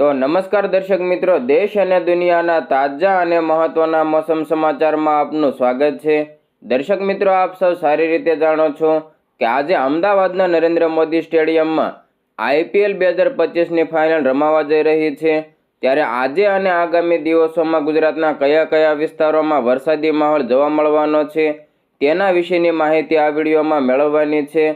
તો નમસ્કાર દર્શક મિત્રો, દેશ અને દુનિયાના તાજા અને મહત્વના મોસમ સમાચારમાં આપનું સ્વાગત છે. દર્શક મિત્રો, આપ સૌ સારી રીતે જાણો છો કે આજે અમદાવાદના નરેન્દ્ર મોદી સ્ટેડિયમમાં આઈપીએલ બે હજાર પચીસની ફાઇનલ રમાવા જઈ રહી છે. ત્યારે આજે અને આગામી દિવસોમાં ગુજરાતના કયા કયા વિસ્તારોમાં વરસાદી માહોલ જોવા મળવાનો છે, તેના વિશેની માહિતી આ વિડીયોમાં મેળવવાની છે.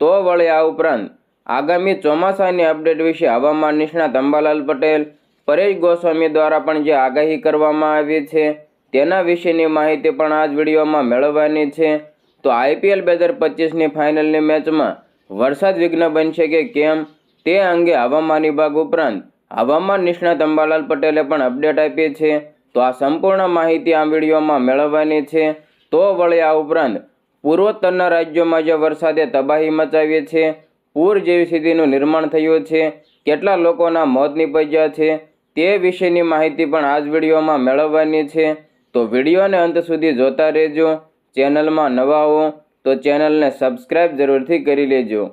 તો વળી આ ઉપરાંત આગામી ચોમાસાની અપડેટ વિશે હવામાન નિષ્ણાત અંબાલાલ પટેલ, પરેશ ગોસ્વામી દ્વારા પણ જે આગાહી કરવામાં આવી છે, તેના વિશેની માહિતી પણ આ જ વિડીયોમાં મેળવવાની છે. તો આઈપીએલ બે હજાર પચીસની ફાઇનલની મેચમાં વરસાદ વિઘ્ન બનશે કે કેમ, તે અંગે હવામાન વિભાગ ઉપરાંત હવામાન નિષ્ણાત અંબાલાલ પટેલે પણ અપડેટ આપી છે. તો આ સંપૂર્ણ માહિતી આ વિડીયોમાં મેળવવાની છે. તો વળી આ ઉપરાંત પૂર્વોત્તરના રાજ્યોમાં જે વરસાદે તબાહી મચાવી છે પૂર જેવી સ્થિતિનું નિર્માણ થયું છે. કેટલા લોકોના મોત નીપજ્યા છે તે વિશેની માહિતી પણ આ જ વિડીયોમાં મેળવવાની છે. તો વિડીયોને અંત સુધી જોતા રહેજો. ચેનલમાં નવા હો તો ચેનલને સબસ્ક્રાઈબ જરૂરથી કરી લેજો.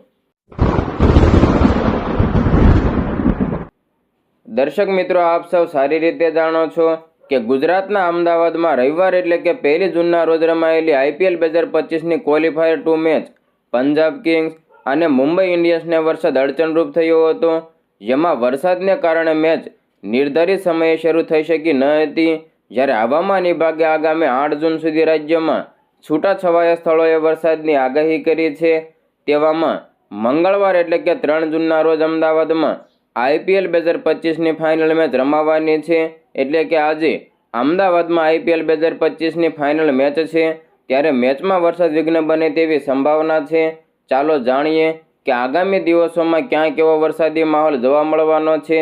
દર્શક મિત્રો, આપ સૌ સારી રીતે જાણો છો કે ગુજરાતના અમદાવાદમાં રવિવાર એટલે કે પહેલી જૂનના રોજ રમાયેલી આઈપીએલ બે હજાર પચીસની qualifier two match Punjab kings અને મુંબઈ ઇન્ડિયન્સને વરસાદ અડચણરૂપ થયો હતો. જેમાં વરસાદને કારણે મેચ નિર્ધારિત સમયે શરૂ થઈ શકી ન હતી. જ્યારે હવામાન વિભાગે આગામી આઠ જૂન સુધી રાજ્યમાં છૂટાછવાયા સ્થળોએ વરસાદની આગાહી કરી છે. તેવામાં મંગળવાર એટલે કે ત્રણ જૂનના રોજ અમદાવાદમાં આઈપીએલ બે હજાર પચીસની ફાઇનલ મેચ રમાવાની છે. એટલે કે આજે અમદાવાદમાં આઈપીએલ બે હજાર પચીસની ફાઇનલ મેચ છે. ત્યારે મેચમાં વરસાદ વિઘ્ન બને તેવી સંભાવના છે. ચાલો જાણીએ કે આગામી દિવસોમાં ક્યાં કેવો વરસાદી માહોલ જોવા મળવાનો છે.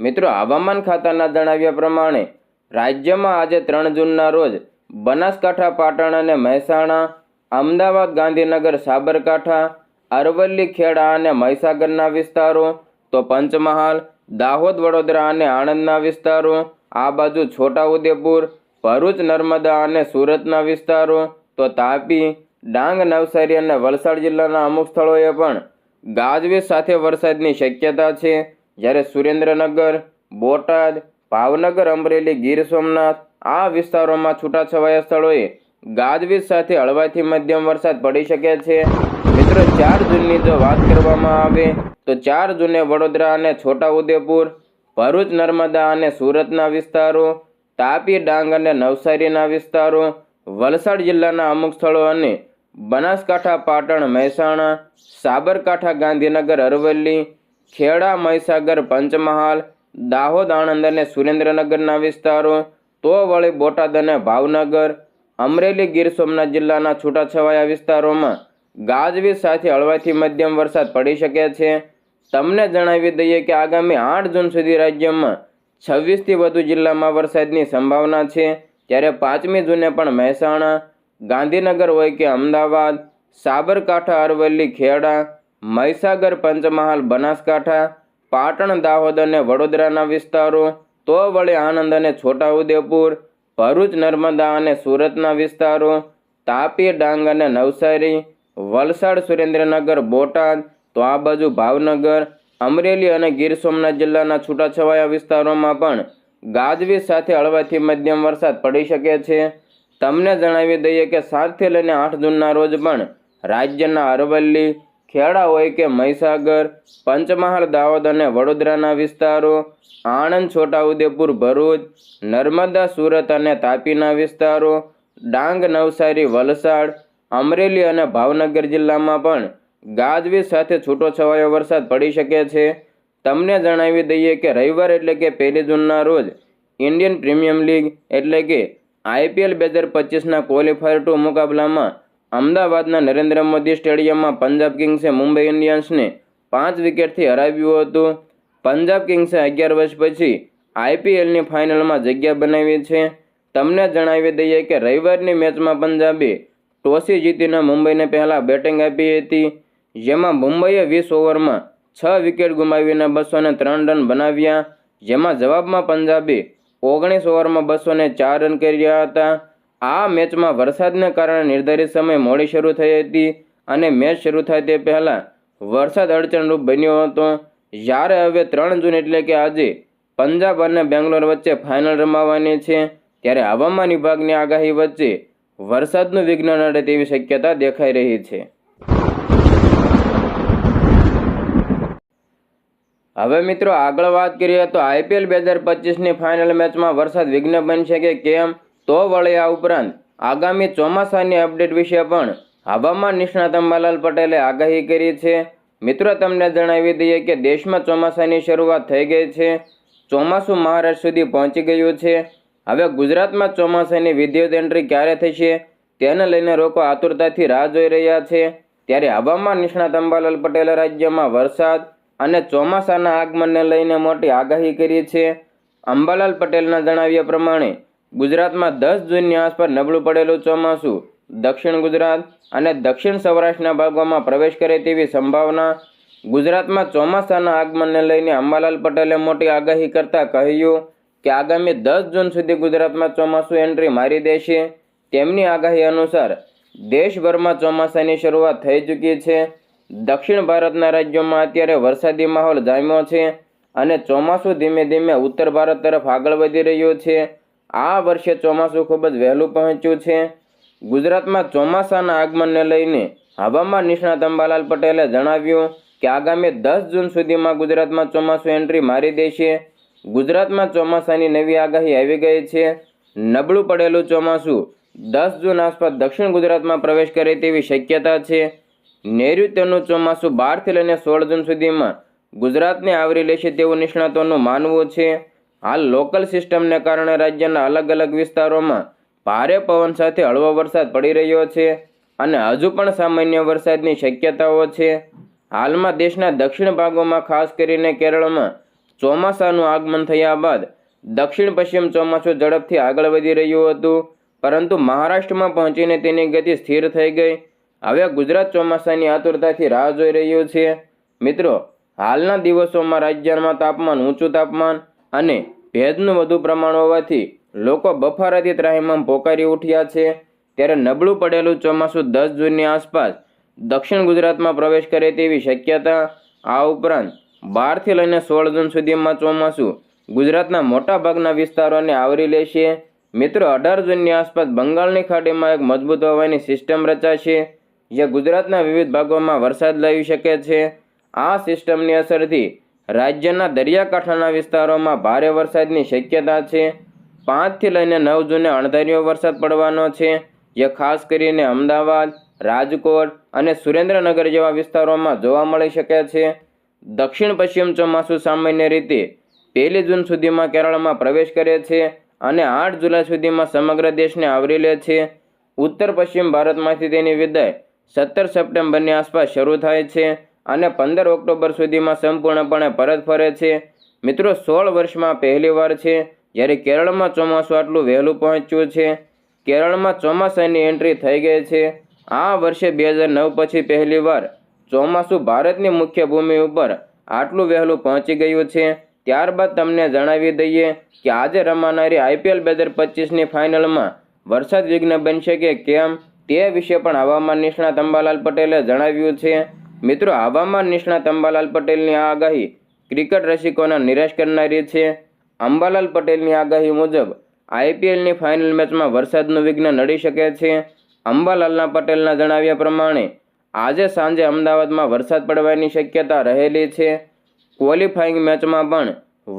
મિત્રો, હવામાન ખાતાના જણાવ્યા પ્રમાણે, રાજ્યમાં આજે ત્રણ જૂનના રોજ બનાસકાંઠા, પાટણ અને મહેસાણા, અમદાવાદ, ગાંધીનગર, સાબરકાંઠા, અરવલ્લી, ખેડા અને મહીસાગરના વિસ્તારો, તો પંચમહાલ, દાહોદ, વડોદરા અને આણંદના વિસ્તારો, આ બાજુ છોટાઉદેપુર, ભરૂચ, નર્મદા અને સુરતના વિસ્તારો, તો તાપી ડાંગ, નવસારી અને વલસાડ જિલ્લાના અમુક સ્થળોએ પણ ગાજવીજ સાથે વરસાદની શક્યતા છે. જ્યારે સુરેન્દ્રનગર, બોટાદ, ભાવનગર, અમરેલી, ગીર સોમનાથ આ વિસ્તારોમાં છૂટાછવાયા સ્થળોએ ગાજવીજ સાથે હળવાથી મધ્યમ વરસાદ પડી શકે છે. મિત્રો, ચાર જૂનની જો વાત કરવામાં આવે, તો ચાર જૂને વડોદરા અને છોટાઉદેપુર, ભરૂચ, નર્મદા અને સુરતના વિસ્તારો, તાપી, ડાંગ અને નવસારીના વિસ્તારો, વલસાડ જિલ્લાના અમુક સ્થળો અને બનાસકાંઠા, પાટણ, મહેસાણા, સાબરકાંઠા, ગાંધીનગર, અરવલ્લી, ખેડા, મહીસાગર, પંચમહાલ, દાહોદ, આણંદ અને સુરેન્દ્રનગરના વિસ્તારો, તો વળી બોટાદ અને ભાવનગર, અમરેલી, ગીર સોમનાથ જિલ્લાના છૂટાછવાયા વિસ્તારોમાં ગાજવીજ સાથે હળવાથી મધ્યમ વરસાદ પડી શકે છે. તમને જણાવી દઈએ કે આગામી આઠ જૂન સુધી રાજ્યમાં છવ્વીસથી વધુ જિલ્લામાં વરસાદની સંભાવના છે. ત્યારે પાંચમી જૂને પણ મહેસાણા ગાંધીનગર હોય કે અમદાવાદ, સાબરકાંઠા, અરવલ્લી, ખેડા, મહીસાગર, પંચમહાલ, બનાસકાંઠા, પાટણ, દાહોદ અને વડોદરાના વિસ્તારો, તો વળી આણંદ અને છોટાઉદેપુર, ભરૂચ, નર્મદા અને સુરતના વિસ્તારો, તાપી, ડાંગ અને નવસારી, વલસાડ, સુરેન્દ્રનગર, બોટાદ, તો આ બાજુ ભાવનગર, અમરેલી અને ગીર સોમનાથ જિલ્લાના છૂટાછવાયા વિસ્તારોમાં પણ ગાજવીજ સાથે હળવાથી મધ્યમ વરસાદ પડી શકે છે. તમને જણાવી દઈએ કે સાતથી લઈને આઠ જૂનના રોજ પણ રાજ્યના અરવલ્લી, ખેડા હોય કે મહીસાગર, પંચમહાલ, દાહોદ અને વડોદરાના વિસ્તારો, આણંદ, છોટાઉદેપુર, ભરૂચ, નર્મદા, સુરત અને તાપીના વિસ્તારો, ડાંગ, નવસારી, વલસાડ, અમરેલી અને ભાવનગર જિલ્લામાં પણ ગાજવીજ સાથે છૂટો છવાયો વરસાદ પડી શકે છે. તમને જણાવી દઈએ કે રવિવાર એટલે કે પહેલી જૂનના રોજ ઇન્ડિયન પ્રીમિયમ લીગ એટલે કે આઈપીએલ બે હજાર પચીસના ક્વોલિફાયર ટુ મુકાબલામાં અમદાવાદના નરેન્દ્ર મોદી સ્ટેડિયમમાં પંજાબ કિંગ્સે મુંબઈ ઇન્ડિયન્સને પાંચ વિકેટથી હરાવ્યું હતું. પંજાબ કિંગ્સે અગિયાર વર્ષ પછી આઈપીએલની ફાઇનલમાં જગ્યા બનાવી છે. તમને જણાવી દઈએ કે રવિવારની મેચમાં પંજાબે ટોસી જીતીને મુંબઈને પહેલાં બેટિંગ આપી હતી. જેમાં મુંબઈએ વીસ ઓવરમાં છ વિકેટ ગુમાવીને બસો ત્રણ રન બનાવ્યા. જેમાં જવાબમાં પંજાબે ઓગણીસ ઓવરમાં બસો ને ચાર રન કર્યા હતા. આ મેચમાં વરસાદને કારણે નિર્ધારિત સમય મોડી શરૂ થઈ હતી અને મેચ શરૂ થાય તે પહેલાં વરસાદ અડચણરૂપ બન્યો હતો. જ્યારે હવે ત્રણ જૂન એટલે કે આજે પંજાબ અને બેંગ્લોર વચ્ચે ફાઇનલ રમાવાની છે, ત્યારે હવામાન વિભાગની આગાહી વચ્ચે વરસાદનું વિઘ્ન નડે તેવી શક્યતા દેખાઈ રહી છે. હવે મિત્રો આગળ વાત કરીએ તો આઈપીએલ બે હજાર પચીસની ફાઇનલ મેચમાં વરસાદ વિઘ્ન બનશે કે કેમ તો વળી આ ઉપરાંત આગામી ચોમાસાની અપડેટ વિશે પણ હવામાન નિષ્ણાત અંબાલાલ પટેલે આગાહી કરી છે. મિત્રો તમને જણાવી દઈએ કે દેશમાં ચોમાસાની શરૂઆત થઈ ગઈ છે. ચોમાસું મહારાષ્ટ્ર સુધી પહોંચી ગયું છે. હવે ગુજરાતમાં ચોમાસાની વિદ્યુત એન્ટ્રી ક્યારે થશે તેને લઈને લોકો આતુરતાથી રાહ જોઈ રહ્યા છે. ત્યારે હવામાન નિષ્ણાત અંબાલાલ પટેલે રાજ્યમાં વરસાદ અને ચોમાસાના આગમનને લઈને મોટી આગાહી કરી છે. અંબાલાલ પટેલના જણાવ્યા પ્રમાણે, ગુજરાતમાં દસ જૂનની આસપાસ નબળું પડેલું ચોમાસું દક્ષિણ ગુજરાત અને દક્ષિણ સૌરાષ્ટ્રના ભાગોમાં પ્રવેશ કરે તેવી સંભાવના ગુજરાતમાં ચોમાસાના આગમનને લઈને અંબાલાલ પટેલે મોટી આગાહી કરતાં કહ્યું કે આગામી દસ જૂન સુધી ગુજરાતમાં ચોમાસું એન્ટ્રી મારી દેશે. તેમની આગાહી અનુસાર, દેશભરમાં ચોમાસાની શરૂઆત થઈ ચૂકી છે. દક્ષિણ ભારતના રાજ્યોમાં અત્યારે વરસાદી માહોલ જામ્યો છે અને ચોમાસું ધીમે ધીમે ઉત્તર ભારત તરફ આગળ વધી રહ્યું છે. આ વર્ષે ચોમાસું ખૂબ જ વહેલું પહોંચ્યું છે. ગુજરાતમાં ચોમાસાના આગમનને લઈને હવામાન નિષ્ણાત અંબાલાલ પટેલે જણાવ્યું કે આગામી દસ જૂન સુધીમાં ગુજરાતમાં ચોમાસું એન્ટ્રી મારી દેશે. ગુજરાતમાં ચોમાસાની નવી આગાહી આવી ગઈ છે. નબળું પડેલું ચોમાસું દસ જૂન આસપાસ દક્ષિણ ગુજરાતમાં પ્રવેશ કરે તેવી શક્યતા છે. નૈઋત્યનું ચોમાસું બારથી લઈને સોળ જૂન સુધીમાં ગુજરાતને આવરી લેશે તેવું નિષ્ણાતોનું માનવું છે. હાલ લોકલ સિસ્ટમને કારણે રાજ્યના અલગ અલગ વિસ્તારોમાં ભારે પવન સાથે હળવો વરસાદ પડી રહ્યો છે અને હજુ પણ સામાન્ય વરસાદની શક્યતાઓ છે. હાલમાં દેશના દક્ષિણ ભાગોમાં ખાસ કરીને કેરળમાં ચોમાસાનું આગમન થયા બાદ દક્ષિણ પશ્ચિમ ચોમાસું ઝડપથી આગળ વધી રહ્યું હતું, પરંતુ મહારાષ્ટ્રમાં પહોંચીને તેની ગતિ સ્થિર થઈ ગઈ. હવે ગુજરાત ચોમાસાની આતુરતાથી રાહ જોઈ રહ્યું છે. મિત્રો, હાલના દિવસોમાં રાજ્યમાં તાપમાન, ઊંચું તાપમાન અને ભેજનું વધુ પ્રમાણ હોવાથી લોકો બફારાથી ત્રાહિમામ પોકારી ઉઠ્યા છે. ત્યારે નબળું પડેલું ચોમાસું દસ જૂનની આસપાસ દક્ષિણ ગુજરાતમાં પ્રવેશ કરે તેવી શક્યતા આ ઉપરાંત બારથી લઈને સોળ જૂન સુધીમાં ચોમાસું ગુજરાતના મોટાભાગના વિસ્તારોને આવરી લેશે. મિત્રો, અઢાર જૂનની આસપાસ બંગાળની ખાડીમાં એક મજબૂત હવાની સિસ્ટમ રચાશે. જે ગુજરાતના વિવિધ ભાગોમાં વરસાદ લાવી શકે છે. આ સિસ્ટમની અસરથી રાજ્યના દરિયાકાંઠાના વિસ્તારોમાં ભારે વરસાદની શક્યતા છે. પાંચથી લઈને નવ જૂને અણધાર્યો વરસાદ પડવાનો છે, જે ખાસ કરીને અમદાવાદ, રાજકોટ અને સુરેન્દ્રનગર જેવા વિસ્તારોમાં જોવા મળી શકે છે. દક્ષિણ પશ્ચિમ ચોમાસું સામાન્ય રીતે પહેલી જૂન સુધીમાં કેરળમાં પ્રવેશ કરે છે અને આઠ જુલાઈ સુધીમાં સમગ્ર દેશને આવરી લે છે. ઉત્તર પશ્ચિમ ભારતમાંથી તેની વિદાય સત્તર સપ્ટેમ્બરની આસપાસ શરૂ થાય છે અને પંદર ઓક્ટોબર સુધીમાં સંપૂર્ણપણે પરત ફરે છે. મિત્રો, સોળ વર્ષમાં પહેલીવાર છે જ્યારે કેરળમાં ચોમાસું આટલું વહેલું પહોંચ્યું છે. કેરળમાં ચોમાસાની એન્ટ્રી થઈ ગઈ છે. આ વર્ષે બે હજાર નવ પછી પહેલીવાર ચોમાસું ભારતની મુખ્ય ભૂમિ ઉપર આટલું વહેલું પહોંચી ગયું છે. ત્યારબાદ તમને જણાવી દઈએ કે આજે રમાનારી આઈપીએલ બે હજાર પચીસની ફાઇનલમાં વરસાદ વિઘ્ન બનશે કે કેમ? તે વિશે પણ હવામાન નિષ્ણાત અંબાલાલ પટેલે જણાવ્યું છે. મિત્રો, હવામાન નિષ્ણાત અંબાલાલ પટેલની આ આગાહી ક્રિકેટ રસિકોને નિરાશ કરનારી છે. અંબાલાલ પટેલની આગાહી મુજબ, આઈપીએલની ફાઇનલ મેચમાં વરસાદનું વિઘ્ન નડી શકે છે. અંબાલાલના પટેલના જણાવ્યા પ્રમાણે, આજે સાંજે અમદાવાદમાં વરસાદ પડવાની શક્યતા રહેલી છે. ક્વોલિફાઈંગ મેચમાં પણ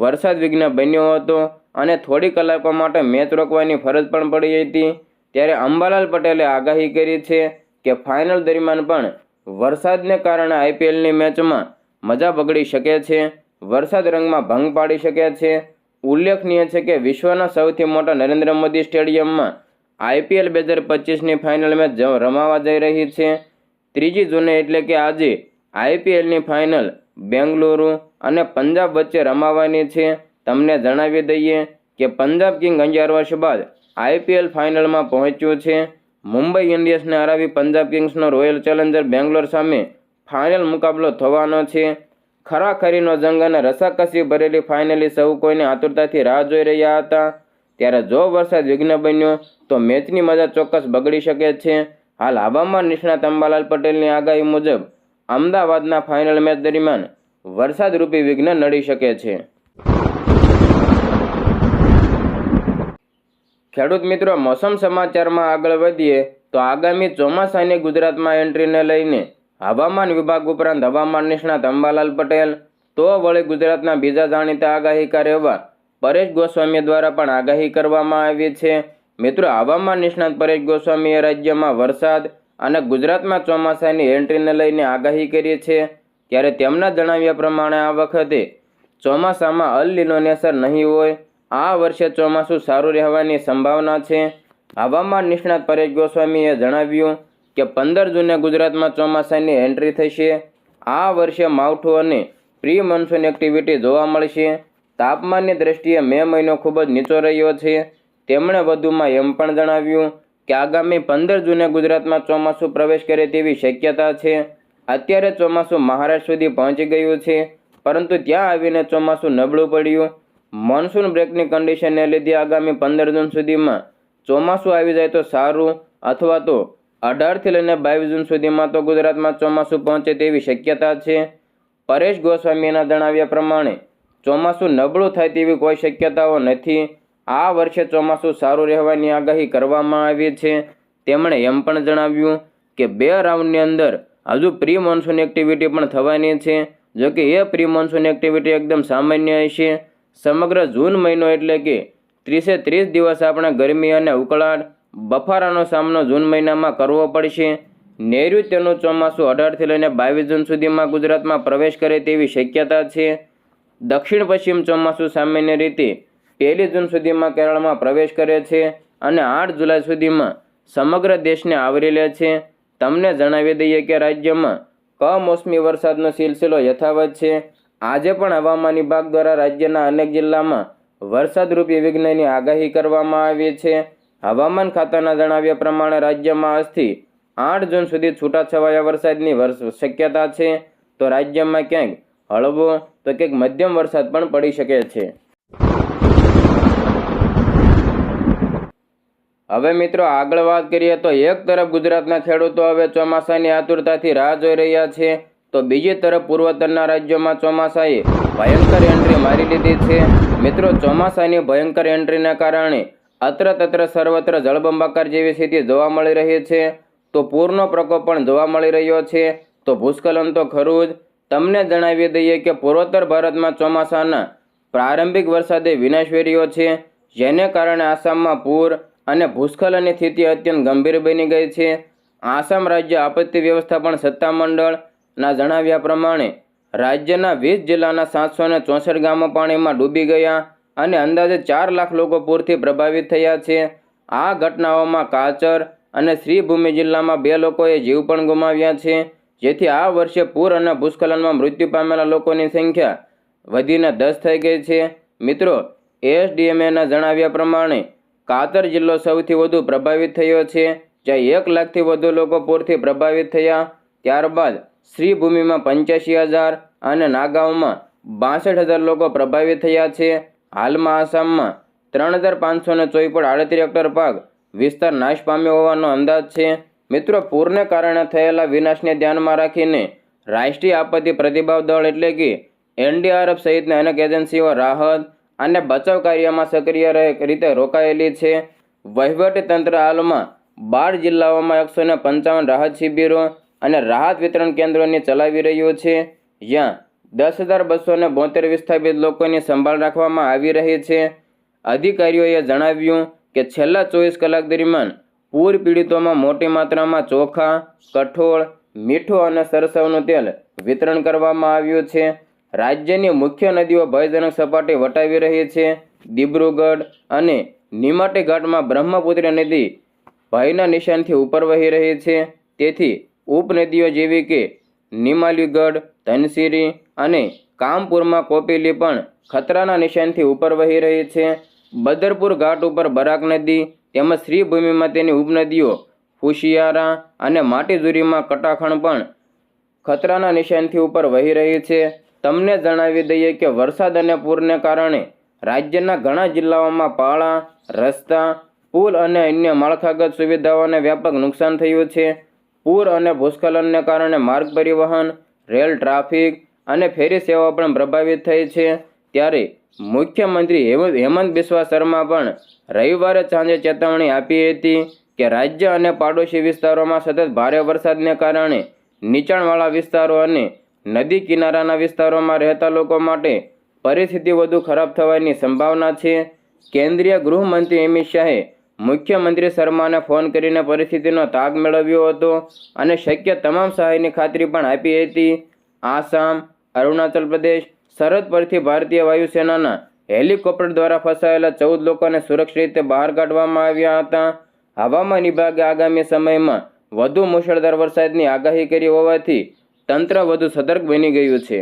વરસાદ વિઘ્ન બન્યો હતો અને થોડી કલાકો માટે મેચ રોકવાની ફરજ પણ પડી હતી. ત્યારે અંબાલાલ પટેલે આગાહી કરી છે કે ફાઇનલ દરમિયાન પણ વરસાદને કારણે આઈપીએલની મેચમાં મજા બગડી શકે છે, વરસાદ રંગમાં ભંગ પાડી શકે છે. ઉલ્લેખનીય છે કે વિશ્વના સૌથી મોટા નરેન્દ્ર મોદી સ્ટેડિયમમાં આઈપીએલ બે હજાર પચીસની ફાઇનલ મેચ રમાવા જઈ રહી છે. ત્રીજી જૂને એટલે કે આજે આઈપીએલની ફાઇનલ બેંગલુરુ અને પંજાબ વચ્ચે રમાવાની છે. તમને જણાવી દઈએ કે પંજાબ કિંગ અગિયાર વર્ષ બાદ આઈપીએલ ફાઇનલમાં પહોંચ્યું છે. મુંબઈ ઇન્ડિયન્સને હરાવી પંજાબ કિંગ્સનો રોયલ ચેલેન્જર બેંગ્લોર સામે ફાઇનલ મુકાબલો થવાનો છે. ખરાખરીનો જંગ અને રસાકસી ભરેલી ફાઇનલી સૌ કોઈને આતુરતાથી રાહ જોઈ રહ્યા હતા. ત્યારે જો વરસાદ વિઘ્ન બન્યો, તો મેચની મજા ચોક્કસ બગડી શકે છે. હાલ હવામાન નિષ્ણાત અંબાલાલ પટેલની આગાહી મુજબ, અમદાવાદના ફાઇનલ મેચ દરમિયાન વરસાદરૂપી વિઘ્ન નડી શકે છે. ખેડૂત મિત્રો, મોસમ સમાચારમાં આગળ વધીએ તો આગામી ચોમાસાની ગુજરાતમાં એન્ટ્રીને લઈને હવામાન વિભાગ ઉપરાંત હવામાન નિષ્ણાત અંબાલાલ પટેલ તો વળી ગુજરાતના બીજા જાણીતા આગાહીકાર એવા પરેશ ગોસ્વામી દ્વારા પણ આગાહી કરવામાં આવી છે. મિત્રો, હવામાન નિષ્ણાત પરેશ ગોસ્વામીએ રાજ્યમાં વરસાદ અને ગુજરાતમાં ચોમાસાની એન્ટ્રીને લઈને આગાહી કરી છે. ત્યારે તેમના જણાવ્યા પ્રમાણે આ વખતે ચોમાસામાં અલ લીલોની અસર નહીં હોય આ વર્ષે ચોમાસું સારું રહેવાની સંભાવના છે. હવામાન નિષ્ણાત પરેશ ગોસ્વામીએ જણાવ્યું કે પંદર જૂને ગુજરાતમાં ચોમાસાની એન્ટ્રી થશે. આ વર્ષે માવઠું અને પ્રી મોન્સૂન એક્ટિવિટી જોવા મળશે. તાપમાનની દ્રષ્ટિએ મે મહિનો ખૂબ જ નીચો રહ્યો છે. તેમણે વધુમાં એમ પણ જણાવ્યું કે આગામી પંદર જૂને ગુજરાતમાં ચોમાસું પ્રવેશ કરે તેવી શક્યતા છે. અત્યારે ચોમાસું મહારાષ્ટ્ર સુધી પહોંચી ગયું છે, પરંતુ ત્યાં આવીને ચોમાસું નબળું પડ્યું. મોન્સૂન બ્રેકની કન્ડિશનને લીધે આગામી પંદર જૂન સુધીમાં ચોમાસું આવી જાય તો સારું અથવા તો અઢારથી લઈને બાવીસ જૂન સુધીમાં તો ગુજરાતમાં ચોમાસું પહોંચે તેવી શક્યતા છે. પરેશ ગોસ્વામીના જણાવ્યા પ્રમાણે ચોમાસું નબળું થાય તેવી કોઈ શક્યતાઓ નથી. આ વર્ષે ચોમાસું સારું રહેવાની આગાહી કરવામાં આવી છે. તેમણે એમ પણ જણાવ્યું કે બે રાઉન્ડની અંદર હજુ પ્રી મોન્સૂન એક્ટિવિટી પણ થવાની છે. જો કે એ પ્રી મોન્સૂન એક્ટિવિટી એકદમ સામાન્ય હશે. સમગ્ર જૂન મહિનો એટલે કે ત્રીસે ત્રીસ દિવસ આપણે ગરમી અને ઉકળાટ બફારાનો સામનો જૂન મહિનામાં કરવો પડશે. નૈઋત્યનું ચોમાસું અઢારથી લઈને બાવીસ જૂન સુધીમાં ગુજરાતમાં પ્રવેશ કરે તેવી શક્યતા છે. દક્ષિણ પશ્ચિમ ચોમાસું સામાન્ય રીતે પહેલી જૂન સુધીમાં કેરળમાં પ્રવેશ કરે છે અને આઠ જુલાઈ સુધીમાં સમગ્ર દેશને આવરી લે છે. તમને જણાવી દઈએ કે રાજ્યમાં કમોસમી વરસાદનો સિલસિલો યથાવત છે. આજે પણ હવામાન વિભાગ દ્વારા રાજ્યના અનેક જિલ્લામાં વરસાદરૂપી વિઘ્નની આગાહી કરવામાં આવી છે. હવામાન ખાતાના જણાવ્યા પ્રમાણે રાજ્યમાં આજથી આઠ જૂન સુધી છૂટાછવાયા વરસાદની શક્યતા છે. તો રાજ્યમાં ક્યાંક હળવો તો ક્યાંક મધ્યમ વરસાદ પણ પડી શકે છે. હવે મિત્રો આગળ વાત કરીએ તો એક તરફ ગુજરાતના ખેડૂતો હવે ચોમાસાની આતુરતાથી રાહ જોઈ રહ્યા છે. તો બીજી તરફ પૂર્વોત્તરના રાજ્યોમાં ચોમાસાએ ભયંકર એન્ટ્રી મારી લીધી છે. મિત્રો, ચોમાસાની ભયંકર એન્ટ્રીના કારણે અત્ર તત્ર સર્વત્ર જળબંબાકાર જેવી સ્થિતિ જોવા મળી રહી છે. તો પૂરનો પ્રકોપ પણ જોવા મળી રહ્યો છે. તો ભૂસ્ખલન તો ખરું જ. તમને જણાવી દઈએ કે પૂર્વોત્તર ભારતમાં ચોમાસાના પ્રારંભિક વરસાદે વિનાશ વેર્યો છે. જેને કારણે આસામમાં પૂર અને ભૂસ્ખલનની સ્થિતિ અત્યંત ગંભીર બની ગઈ છે. આસામ રાજ્ય આપત્તિ વ્યવસ્થાપન સત્તામંડળના જણાવ્યા પ્રમાણે રાજ્યના વીસ જિલ્લાના સાતસો ને ચોસઠ ગામો પાણીમાં ડૂબી ગયા અને અંદાજે ચાર લાખ લોકો પૂરથી પ્રભાવિત થયા છે. આ ઘટનાઓમાં કાચર અને શ્રીભૂમિ જિલ્લામાં બે લોકોએ જીવ પણ ગુમાવ્યા છે, જેથી આ વર્ષે પૂર અને ભૂસ્ખલનમાં મૃત્યુ પામેલા લોકોની સંખ્યા વધીને દસ થઈ ગઈ છે. મિત્રો, એસડીએમએના જણાવ્યા પ્રમાણે કાતર જિલ્લો સૌથી વધુ પ્રભાવિત થયો છે. જ્યાં એક લાખથી વધુ લોકો પૂરથી પ્રભાવિત થયા. ત્યારબાદ શ્રીભૂમિમાં પંચ્યાસી હજાર અને નાગાંવમાં બાસઠ હજાર લોકો પ્રભાવિત થયા છે. હાલમાં આસામમાં ત્રણ હજાર પાંચસો ને ચોઈપોળ આડત્રીસ હેક્ટર પાક વિસ્તાર નાશ પામ્યો હોવાનો અંદાજ છે. મિત્રો, પૂરને કારણે થયેલા વિનાશને ધ્યાનમાં રાખીને રાષ્ટ્રીય આપત્તિ પ્રતિભાવ દળ એટલે કે એનડીઆરએફ સહિતની અનેક એજન્સીઓ રાહત અને બચાવ કાર્યમાં સક્રિય રીતે રોકાયેલી છે. વહીવટી તંત્ર હાલમાં બાર જિલ્લાઓમાં એકસો પંચાવન રાહત શિબિરો અને રાહત વિતરણ કેન્દ્રોને ચલાવી રહ્યો છે. જ્યાં દસ હજાર બસો ને બોતેર વિસ્થાપિત લોકોની સંભાળ રાખવામાં આવી રહી છે. અધિકારીઓએ જણાવ્યું કે છેલ્લા ચોવીસ કલાક દરમિયાન પૂર પીડિતોમાં મોટી માત્રામાં ચોખા, કઠોળ, મીઠું અને સરસવનું તેલ વિતરણ કરવામાં આવ્યું છે. રાજ્યની મુખ્ય નદીઓ ભયજનક સપાટી વટાવી રહી છે. દિબ્રુગઢ અને નીમાટી ઘાટમાં બ્રહ્મપુત્ર નદી ભયના નિશાનથી ઉપર વહી રહી છે. તેથી ઉપનદીઓ જેવી કે નિમાલીગઢ ધનસિરી અને કામપુરમાં કોપીલી પણ ખતરાના નિશાનથી ઉપર વહી રહી છે. બદરપુર ઘાટ ઉપર બરાક નદી તેમજ શ્રીભૂમિમાં તેની ઉપનદીઓ ફુશિયારા અને માટીઝુરીમાં કટાખણ પણ ખતરાના નિશાનથી ઉપર વહી રહી છે. તમને જણાવી દઈએ કે વરસાદ અને પૂરને કારણે રાજ્યના ઘણા જિલ્લાઓમાં પાળા, રસ્તા, પુલ અને અન્ય માળખાગત સુવિધાઓને વ્યાપક નુકસાન થયું છે. પૂર અને ભૂસ્ખલનને કારણે માર્ગ પરિવહન, રેલ ટ્રાફિક અને ફેરી સેવા પણ પ્રભાવિત થઈ છે. ત્યારે મુખ્યમંત્રી હેમ- હેમંત બિસ્વા શર્મા પણ રવિવારે સાંજે ચેતવણી આપી હતી કે રાજ્ય અને પાડોશી વિસ્તારોમાં સતત ભારે વરસાદને કારણે નીચાણવાળા વિસ્તારો અને નદી કિનારાના વિસ્તારોમાં રહેતા લોકો માટે પરિસ્થિતિ વધુ ખરાબ થવાની સંભાવના છે. કેન્દ્રીય ગૃહમંત્રી અમિત શાહે મુખ્યમંત્રી શર્માને ફોન કરીને પરિસ્થિતિનો તાગ મેળવ્યો હતો અને શક્ય તમામ સહાયની ખાતરી પણ આપી હતી. આસામ, અરુણાચલ પ્રદેશ, સરહદ પરથી ભારતીય વાયુસેનાના હેલિકોપ્ટર દ્વારા ફસાયેલા ચૌદ લોકોને સુરક્ષિત રીતે બહાર કાઢવામાં આવ્યા હતા. હવામાન વિભાગે આગામી સમયમાં વધુ મુશળધાર વરસાદની આગાહી કરી હોવાથી તંત્ર વધુ સતર્ક બની ગયું છે.